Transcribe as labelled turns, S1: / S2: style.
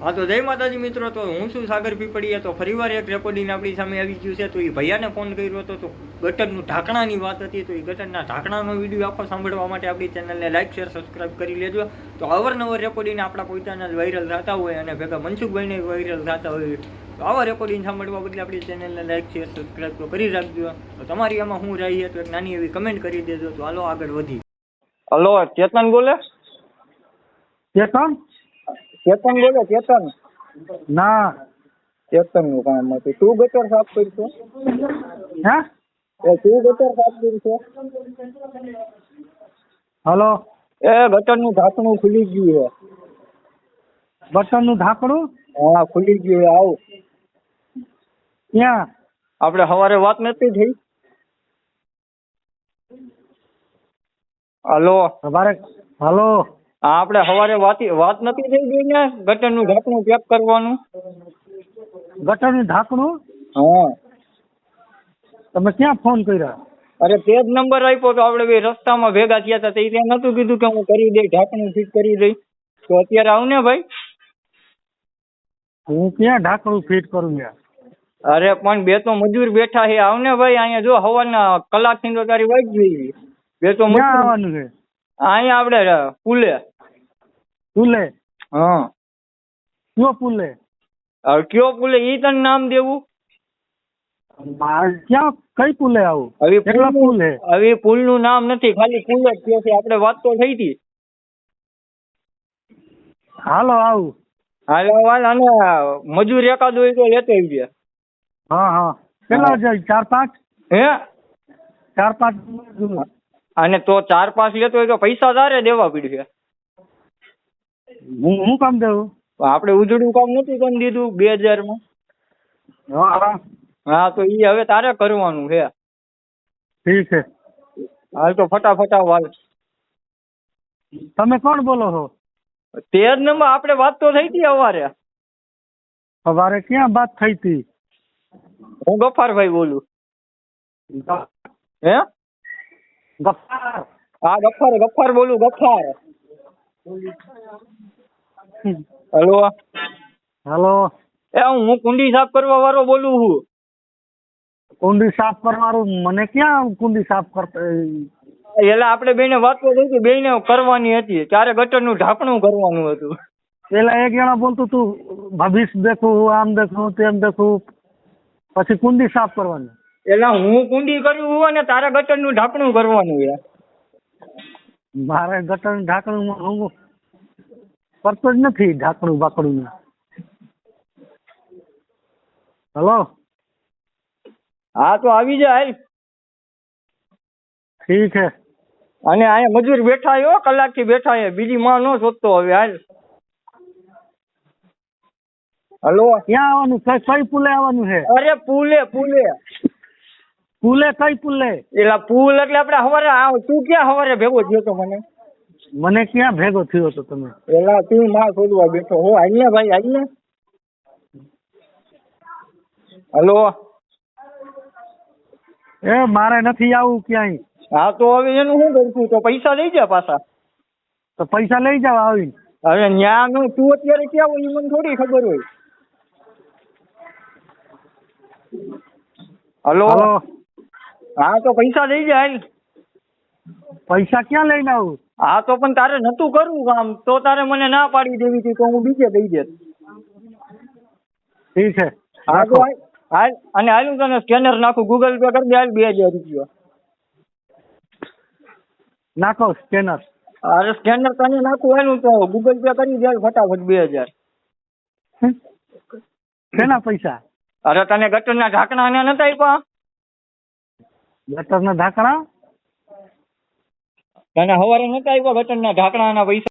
S1: હા તો જય માતાજી મિત્રો તો હું શું સાગર પીપળીયા. તો ફરીવાર એક રેકોર્ડિંગ આપણી સામે આવી ગયું છે. તો એ ભૈયાને ફોન કર્યો હતો. તો ગટરનું ઢાંકણાની વાત હતી. તો એ ગટરના ઢાંકણાનો વીડિયો આખો સાંભળવા માટે આપણી ચેનલને લાઇક શેર સબસ્ક્રાઇબ કરી લેજો. તો અવારનવાર રેકોર્ડિંગ આપણા પોતાના વાયરલ થતા હોય અને ભેગા મનસુખભાઈને વાયરલ થતા હોય તો આવા રેકોર્ડિંગ સાંભળવા બદલે આપણી ચેનલને લાઇક શેર સબસ્ક્રાઇબ તો કરી રાખજો. તો તમારી આમાં હું રહી તો એક નાની એવી કમેન્ટ કરી દેજો. તો હાલો આગળ વધી.
S2: હલો ચેતન બોલે?
S3: ચેતન?
S2: ચેતન બોલે ચેતન
S3: ના
S2: ચેતનનું કામ હતું. તું ગટર સાફ કરશો?
S3: હે?
S2: એ તું ગટર સાફ કરશો?
S3: હલો?
S2: એ ગટરનું ઢાંકણું ખુલી ગયું છે
S3: બટનનું ઢાંકણું?
S2: હા ખુલી ગયું આવ.
S3: ક્યાં?
S2: આપણે સવારે વાત નથી થઈ? હલો?
S3: સવારે હલો?
S2: આપણે સવારે વાત વાત નથી થઈ ગઈ ને? ગટરનું ઢાંકણું પેક કરવાનું.
S3: ગટરનું ઢાંકણું?
S2: હા.
S3: તમે ક્યાં ફોન કર્યા?
S2: અરે તે જ નંબર આપ્યો તો આપણે બે રસ્તામાં ભેગા થયા હતા તે ત્યાં નતું કીધું કે હું કરી દઈ ઢાંકણું ફિટ કરી દઈ. તો અત્યારે આવ ને ભાઈ?
S3: હું ક્યાં ઢાંકણું ફિટ કરું યાર?
S2: અરે પણ બે તો મજૂર બેઠા છે. આવ ને ભાઈ અહીંયા જો હવાના કલાકથી તો તારી વાગી ગઈ. બે તો મજૂર
S3: આવવાનું છે?
S2: અહીંયા આપણે પુલે.
S3: પુલે?
S2: હા.
S3: કયો પુલે?
S2: હવે કયો પુલે? ઈ તને નામ દેવું?
S3: ક્યાં કઈ પુલે આવું?
S2: હવે
S3: કેટલા પુલ? હે
S2: હવે પુલનું નામ નથી ખાલી પુલ જ છે કે આપણે વાત તો થઈ હતી
S3: હાલો આવું.
S2: હાલો હાલ અને મજૂર એકાદ હોય તો લેતો આવજે.
S3: હા હા. કેટલા જાય? ચાર પાંચ?
S2: હે?
S3: ચાર પાંચ
S2: અને તો ચાર પાંચ લેતો હોય તો પૈસા તારે દેવા પડશે
S3: હું હું કામ દેવું
S2: આપણે ઉજળું કામ નથી કરી દીધું બે હજારમાં
S3: હા. હા
S2: તો ઈ હવે તારે કરવાનું છે.
S3: ઠીક છે.
S2: હાલ તો ફટાફટ વાલ હાલ.
S3: તમે કોણ બોલો છો?
S2: તે જ નંબર આપણે વાત તો થઈ હતી અવારે
S3: સવારે ક્યાં વાત થઈ હતી?
S2: હું ગફારભાઈ બોલું. હે?
S3: ગફાર.
S2: હા ગફાર ગફાર બોલું ગફાર. હેલો.
S3: હેલો.
S2: એ હું કુંડી સાફ કરવા વાળો બોલું છું.
S3: કુંડી સાફ કરવાનું? મને ક્યાં કુંડી સાફ કરતા
S2: એટલે આપણે બેને વાત કરી કે હતી બેને કરવાની હતી. ત્યારે ગટરનું ઢાંકણું કરવાનું હતું.
S3: પેલા એક જણા બોલતું તું ભવિષ્ય દેખું આમ દેખું તેમ દેખું. પછી કુંડી સાફ કરવાની?
S2: એટલે હું કુંડી કર્યું હોય ને તારે ગટરનું ઢાંકણું કરવાનું છે
S3: મારે ગટર ઢાંકણું હું કરતો જ નથી ઢાંકણું બાકડું હલો?
S2: હા તો આવી જાય
S3: ઠીક છે.
S2: અને અહીંયા મજૂર બેઠા હો કલાકથી બેઠા છે. બીજી માં નો શોધતો હવે હાલ. હલો?
S3: ક્યાં આવવાનું? કઈ પુલે આવવાનું છે?
S2: અરે પુલે પુલે.
S3: પુલે કઈ પુલે
S2: એલા પુલ એટલે આપણે હવારે આવ તું ક્યાં હવારે ભેગો થયો તો મને?
S3: મને ક્યાં ભેગો થયો તો તમે?
S2: એલા તું માં શોધવા બેઠો. હો આઈને ભાઈ આઈને? હલો?
S3: એ મારે નથી આવું ક્યાંય.
S2: હા તો હવે એનું શું કરશું? તો પૈસા લઈ જા પાછા.
S3: તો પૈસા લઈ જાવ આવીને.
S2: હવે ન્યા નું તું અત્યારે ક્યાં હોય મને થોડી ખબર હોય. હલો? હા તો પૈસા લઈ જાય
S3: પૈસા ક્યાં લઈને આવું?
S2: હા તો પણ તારે નતું કરવું કામ. તો તારે મને ના પાડી દેવી હતી તો હું બીજે દઈ દેત.
S3: ઠીક છે.
S2: હા તો હાલ અને હાલ હું તને સ્કેનર નાખું. ગૂગલ પે કરી દે હાલ બે હજાર રૂપિયા.
S3: નાખો સ્કેનર
S2: અરે સ્કેનર તને નાખું હું તો ગૂગલ પે કરી દે ફટાફટ બે હજાર.
S3: કેના પૈસા?
S2: અરે તને ગટરના ઢાંકણા ને નતા આપ્યા?
S3: ગટરના ઢાંકણા?
S2: તને હવારે નતા આપ્યા ગટરના ઢાંકણાના પૈસા